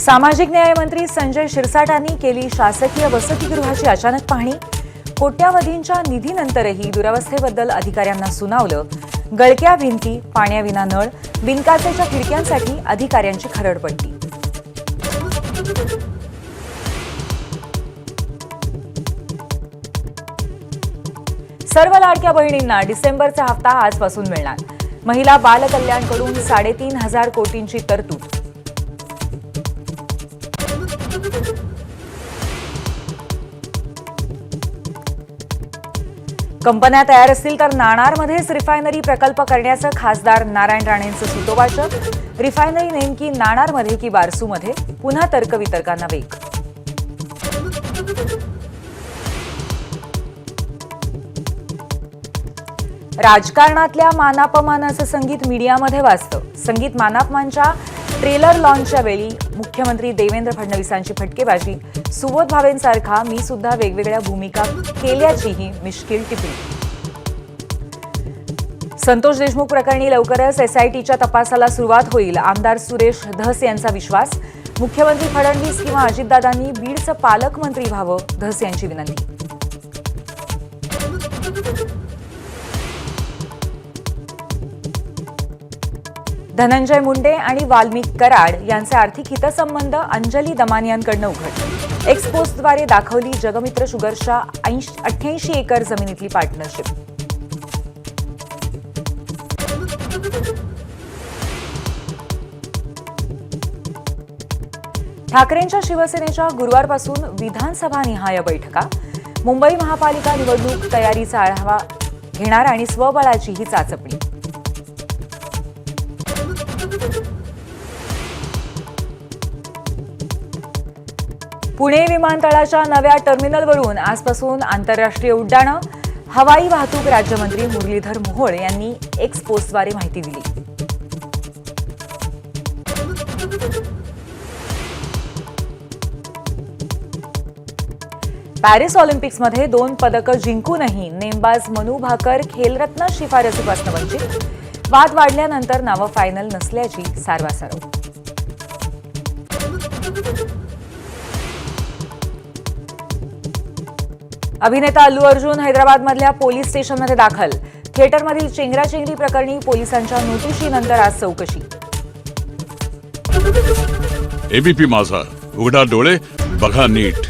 सामाजिक न्यायमंत्री संजय शिरसाटांनी केली शासकीय वसतिगृहाची अचानक पाहणी. कोट्यावधींच्या निधीनंतरही दुरावस्थेबद्दल अधिकाऱ्यांना सुनावलं. गळक्या भिंती पाण्याविना नळ बिनकाचेच्या खिडक्यांसाठी अधिकाऱ्यांची खरडपट्टी. सर्व लाडक्या बहिणींना डिसेंबरचा हप्ता आजपासून मिळणार. महिला बाल कल्याणकडून साडेतीन हजार कोटींची तरतूद. कंपन्या तयार असतील तर नाणारमध्येच रिफायनरी प्रकल्प करण्याचं खासदार नारायण राणेंचं सुतोवाचक. रिफायनरी नेमकी नाणारमध्ये की बारसूमध्ये? पुन्हा तर्कवितर्कांना वेग. राजकारणातल्या मानापमानाचं संगीत मीडियामध्ये वाचतं संगीत मानापमानच्या ट्रेलर लॉन्चच्या वेळी मुख्यमंत्री देवेंद्र फडणवीसांची फटकेबाजी. सुबोध भावेंसारखा मी सुद्धा वेगवेगळ्या भूमिका केल्याचीही मिश्किल टिप्पणी. संतोष देशमुख प्रकरणी लवकरच एसआयटीच्या तपासाला सुरुवात होईल आमदार सुरेश धस यांचा विश्वास. मुख्यमंत्री फडणवीस किंवा अजितदादांनी बीडचं पालकमंत्री व्हावं धस यांची विनंती. धनंजय मुंडे आणि वाल्मिक कराड यांचे आर्थिक हितसंबंध अंजली दमानियांकडनं उघड. एक्सपोजद्वारे दाखवली जगमित्र शुगर्सच्या अठ्ठ्याऐंशी एकर जमिनीतली पार्टनरशिप ठाकरेंच्या शिवसेनेच्या गुरुवारपासून विधानसभा निहाय बैठका. मुंबई महापालिका निवडणूक तयारीचा आढावा घेणार आणि स्वबळाची ही चाचपणी. पुणे विमानतळाच्या नव्या टर्मिनलवरून आजपासून आंतरराष्ट्रीय उड्डाणं. हवाई वाहतूक राज्यमंत्री मुरलीधर मोहोळ यांनी एक्स पोस्टद्वारे माहिती दिली. पॅरिस ऑलिम्पिक्समध्ये दोन पदकं जिंकूनही नेमबाज मनू भाकर खेलरत्न शिफारसीपासून वंचित. वाद वाढल्यानंतर नावं फायनल नसल्याची सारवासारव. अभिनेता अल्लू अर्जुन हैदराबादमधल्या पोलीस स्टेशनमध्ये दाखल. थिएटरमधील चेंगराचेंगरी प्रकरणी पोलिसांच्या नोटिशीनंतर आज चौकशी. एबीपी माझा. उघडा डोळे बघा नीट.